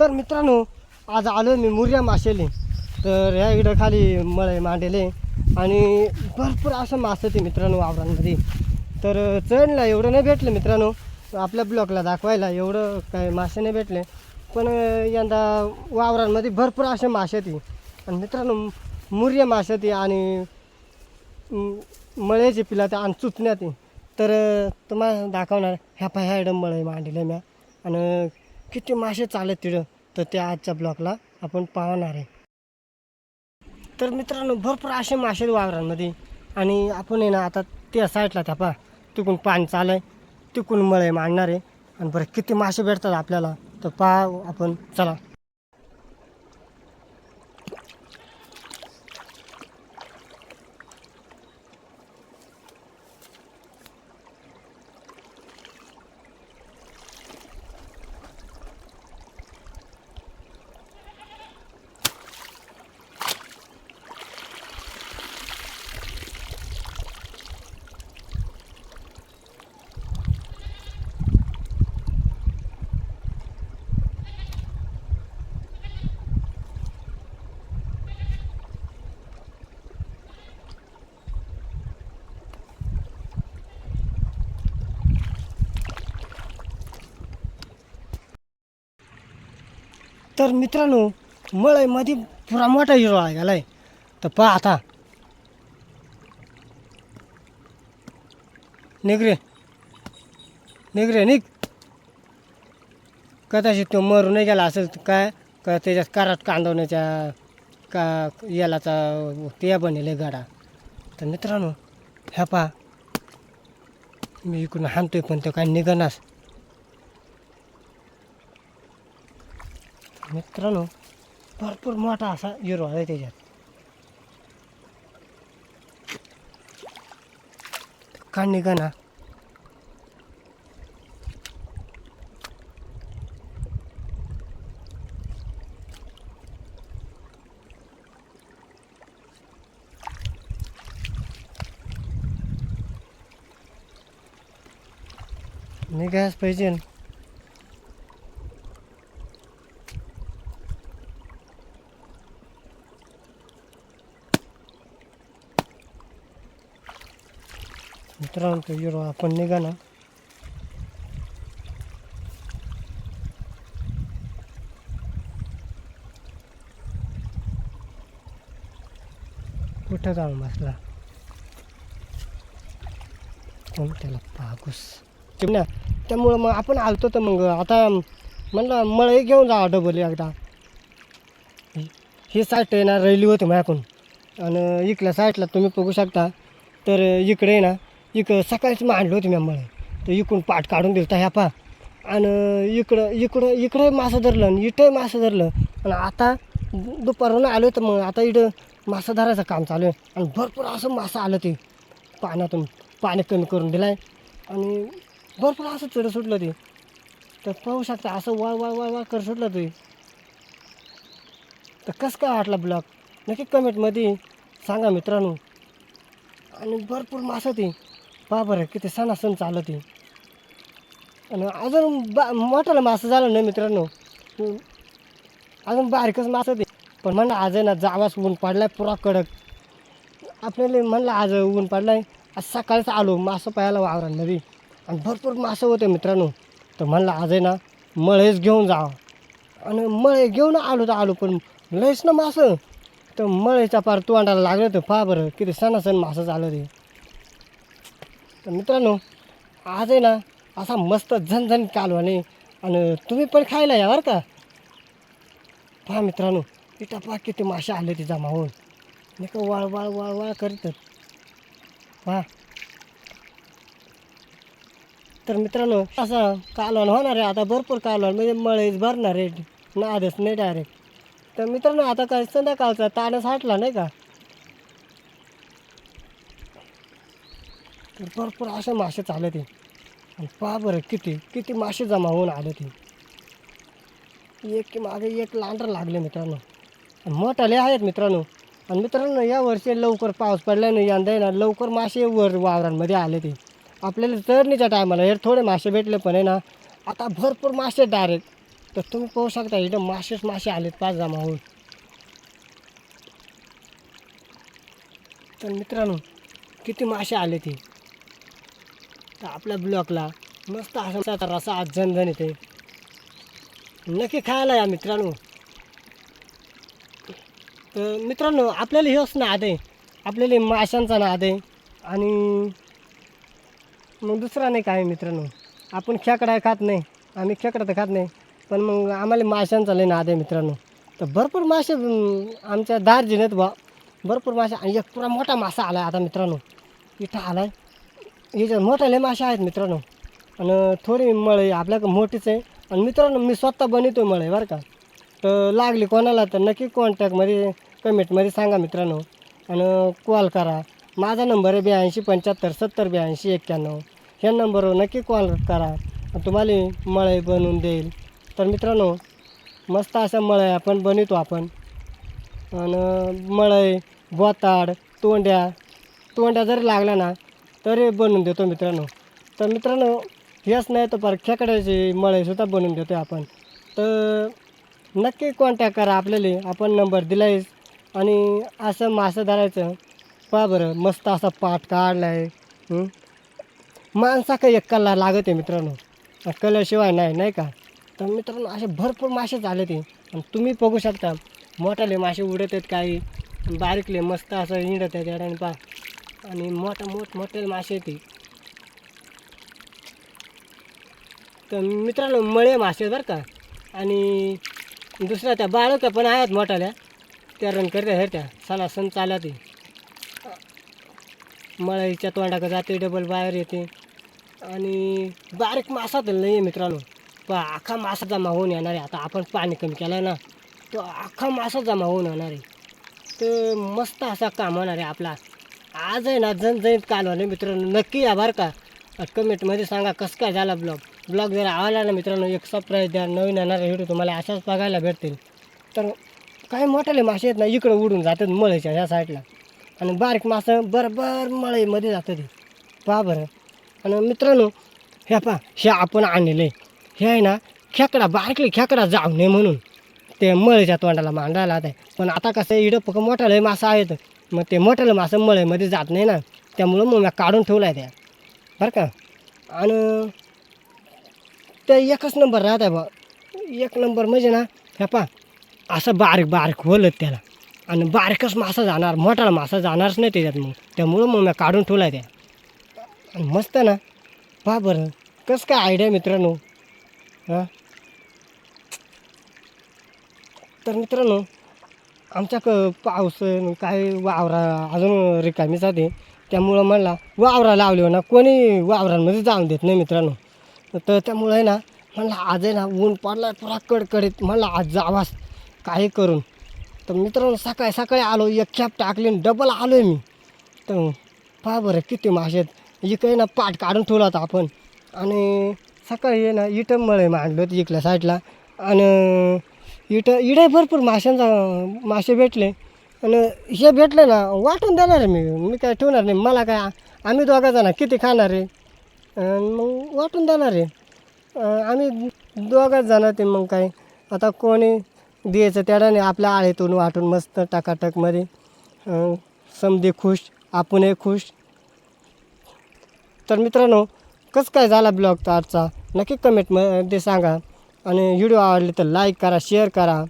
तर मित्रांनो आज आलो मी मुर्या माशेले. तर ह्या इकडं खाली मळे मांडेले आणि भरपूर असं मासे ते मित्रांनो वावरांमध्ये तर चढला एवढं नाही भेटलं मित्रांनो. आपल्या ब्लॉकला दाखवायला एवढं काय मासे नाही भेटले. पण यंदा वावरांमध्ये भरपूर असे मासे ती. आणि मित्रांनो मुर्या मासे ती आणि मळ्याचे मळ्याची पिला त्या आणि चुचण्यात ती. तर तुम्हाला दाखवणार ह्या पाय ह्या इकडं मळे मांडले म्या. आणि किती मासे चालत तिथं? तर त्या आजच्या ब्लॉकला आपण पाहणार आहे. तर मित्रांनो भरपूर असे मासे वावरांमध्ये. आणि आपण आहे ना आता त्या साईडला त्या पा तिकून पाणी चालू आहे तिकून मळे मांडणार आहे. आणि बरं किती मासे भेटतात आपल्याला? तर पहा आपण चला. तर मित्रांनो मळईमध्ये पुरा मोठा हिरो गेलाय तर पहा आता. निघ रे. निघ कदाचित तो मरू नाही गेला असेल काय? का त्याच्यात कराट कांदवण्याच्या का यालाचा ते बनेल गाडा. तर मित्रांनो ह्या पहा. मी इकडून हाणतोय पण तो काय निघणार मित्रांनो भरपूर मोठा असा हिरो आहे त्याच्यात का निघा ना निघायच पाहिजे ना. मित्रांनो तो हिरो आपण निघा ना कुठं जाऊन बसला? कोण त्याला पागूस ना त्यामुळं मग आपण आलतो तर मग आता म्हणलं मळई घेऊन जा डबल एकदा. ही- साईट आहे ना रहिली होती माझ्याकडून. आणि इकडल्या साईटला तुम्ही बघू शकता. तर इकडे आहे ना इकडं सकाळीच मग आणलं होतं मी मला तर इकडून पाठ काढून दिलता ह्या पा. आणि इकडं इकडं इकडंही मासं धरलं आणि इथं मासं धरलं. आणि आता दुपारनं दुपारून आलो तर मग. आता इथं मासा धरायचं काम चालू आहे. आणि भरपूर असं मासं आलं ते पाण्यातून. पाणी कमी करून दिलं आहे आणि भरपूर असं चढ सुटलं ते. तर पाहू शकता असं वा वा वा वा कर सुटलं ते. तर कसं काय वाटला ब्लॉग? नक्की कमेंटमध्ये सांगा मित्रांनो. आणि भरपूर मासं ते. पहा बरं किती सणासण चालत. ती आणि अजून बा मोठ्याला मासं झालं ना मित्रांनो. अजून बारीकच मासं ते पण म्हणलं आज आहे ना जावाच ऊन पडलाय पुरा कडक. आपल्याला म्हणलं आज ऊन पडलाय. आज सकाळीच आलो मासं पाहायला नवी. आणि भरपूर मासं होते मित्रांनो. तर म्हणलं आज आहे ना मळेच घेऊन जावं. आणि मळे घेऊन आलो तर आलो पण लयच ना मासं. तर मळेचा पार तोंडाला लागलं तर पहा बरं किती सणासण मासं झालं ते. तर मित्रांनो आज आहे ना असा मस्त झणझण कालवाने आणि तुम्ही पण खायला या बरं का? पहा मित्रांनो इथं पहा किती मासे आले ते जमा नाही का वाळ वाळ वाळ वाळ करीत पहा. तर मित्रांनो असं कालवण होणार आहे आता भरपूर कालवण म्हणजे मळेच भरणार आहे नादच नाही डायरेक्ट तर मित्रांनो आता काय संध्याकाळचा ताणच साठला नाही का? भरपूर असे मासे चालले ते आणि पहा बरं किती किती मासे जमा होऊन आले ते एक की मागे एक लांडर लागले मित्रांनो. आणि मोठाले आहेत मित्रांनो. आणि मित्रांनो या वर्षी लवकर पाऊस पडल्याने यंदा ना लवकर मासे वर वावरांमध्ये आले ते आपल्याला तरणीच्या टायमाला हे थोडे मासे भेटले पण आहे ना आता भरपूर मासे डायरेक्ट. तर तुम्ही पाहू शकता इथं मासेच मासे आलेत पाच जमा होऊन. तर मित्रांनो किती मासे आले ते तर आपल्या ब्लॉकला मस्त असा रसा आज जनजण येते नक्की खायला या मित्रांनो. तर मित्रांनो आपल्याला हेच नाद आहे. आपल्याला माशांचा नाद आहे. आणि मग दुसरा नाही काय मित्रांनो. आपण खेकडा खात नाही. आम्ही खेकडा तर खात नाही. पण मग आम्हाला माशांचा लय नाद आहे मित्रांनो. तर भरपूर मासे आमच्या दार आहेत बा भरपूर मासे आणि एक पुरा मोठा मासा आला आता मित्रांनो. इथं आला आहे याच्यात मोठ्याले मासे आहेत मित्रांनो. आणि थोडी मळई आपल्याकडे मोठीच आहे. आणि मित्रांनो मी स्वतः बनवतो मळई बरं का? तर लागली कोणाला तर नक्की कॉन्टॅक्टमध्ये कमेंटमध्ये सांगा मित्रांनो. आणि कॉल करा. माझा नंबर आहे ब्याऐंशी पंच्याहत्तर सत्तर ब्याऐंशी एक्क्याण्णव. ह्या नंबरवर नक्की कॉल करा. तुम्हाला मळई बनवून देईल. तर मित्रांनो मस्त अशा मळई आपण बनवतो आपण. आणि मळई बोताड तोंड्या तोंड्या जरी लागल्या ना तरी बनवून देतो मित्रांनो. तर मित्रांनो हेच नाही तर पर खेकड्याची मळईसुद्धा बनवून देतो आपण. तर नक्की कॉन्टॅक्ट करा आपल्याला. आपण नंबर दिला आणि असं मासं धरायचं. पहा बरं मस्त असा पाठ काढला आहे माणसा काही एक कल्ला लागत आहे मित्रांनो. कलरशिवाय नाही नाही का? तर मित्रांनो असे भरपूर मासे झाले ते. आणि तुम्ही बघू शकता. मोठाले मासे उडत आहेत काही. बारीकले मस्त असं हिंडत आहेत. आणि पहा आणि मोठा मोठ मोठे मासे ते. तर मित्रांनो मळे मासे बरं का? आणि दुसऱ्या त्या बाळक्या पण आहेत मोठाल्या. त्या रन करत्या हे त्या. सला सण चालत मळाईच्या मळईच्या तोंडाकडे जाते डबल बाहेर येते. आणि बारीक मासा तर नाही आहे मित्रांनो. पण अख्खा मासा जमा होऊन येणार आहे. आता आपण पाणी कमी केलं आहे ना तो अख्खा मासा जमा होऊन येणार आहे. तर मस्त असा काम होणार आहे आपला. आज आहे ना जण जण कालवाने मित्रांनो. नक्की या बरं का. कमेंटमध्ये सांगा कसं काय झाला ब्लॉग ब्लॉग जर आवडला ना मित्रांनो एक सबस्क्राईब द्या नवीन येणारे व्हिडिओ तुम्हाला अशाच बघायला भेटतील. तर काही मोठाले मासे आहेत ना इकडं उडून जातात मळेच्या ह्या साईडला आणि बारीक मासं बरोबर मळईमध्ये जातं ते पहा बरं. आणि मित्रांनो ह्या पहा हे आपण आणले हे आहे ना खेकडा बारकले खेकडा जाऊ नये म्हणून. ते मळेच्या तोंडाला मांडायला आहे पण आता कसं आहे, पक फक्त मोठाले मासा आहेत. मग ते मोठ्याला मासं मळईमध्ये जात नाही ना त्यामुळं मग मी काढून ठेवला आहे त्या. बरं का? आणि ते एकच नंबर राहत आहे बा. एक नंबर म्हणजे ना ह्या पा असं बारीक बारीक होलत त्याला. आणि बारीकच मासा जाणार मोठाला मासा जाणारच नाही त्याच्यात मग. त्यामुळं मग मी काढून ठेवला आहे त्या. आणि मस्त ना. पहा बरं कसं काय आयडिया मित्रांनो? हां? तर मित्रांनो आमच्या क पाऊस काय वावरा अजून रिकामी जाते त्यामुळं म्हणला वावरा लावले ना कोणी वावरांमध्ये जाऊन देत नाही मित्रांनो. तर त्यामुळं आहे ना म्हणलं आज आहे ना ऊन पडला पुरा कडकडीत. म्हणलं आज जावास काही करून. तर मित्रांनो सकाळी सकाळी आलो एक खेप टाकली आणि डबल आलो आहे मी. तर पहा बरं किती मासे आहेत. इकडे ना पाठ काढून ठेवला होता आपण. आणि सकाळी आहे ना इटं मळे मांडलो होतं इकल्या साईडला आणि इटं इडे भरपूर माशांचा मासे भेटले. आणि हे भेटले ना वाटून देणार आहे मी. मी काय ठेवणार नाही. मला काय आम्ही दोघा जण किती खाणार आहे? मग वाटून देणार आहे. आम्ही दोघाच जण ते मग काय आता कोणी द्यायचं त्याच्याने आपल्या आळीतून वाटून मस्त टाकाटकमध्ये समधी खुश आपणही खुश. तर मित्रांनो कसं काय झाला ब्लॉग आजचा? नक्की कमेंटमध्ये सांगा. आणि व्हिडिओ आवडले तर लाईक करा शेअर करा.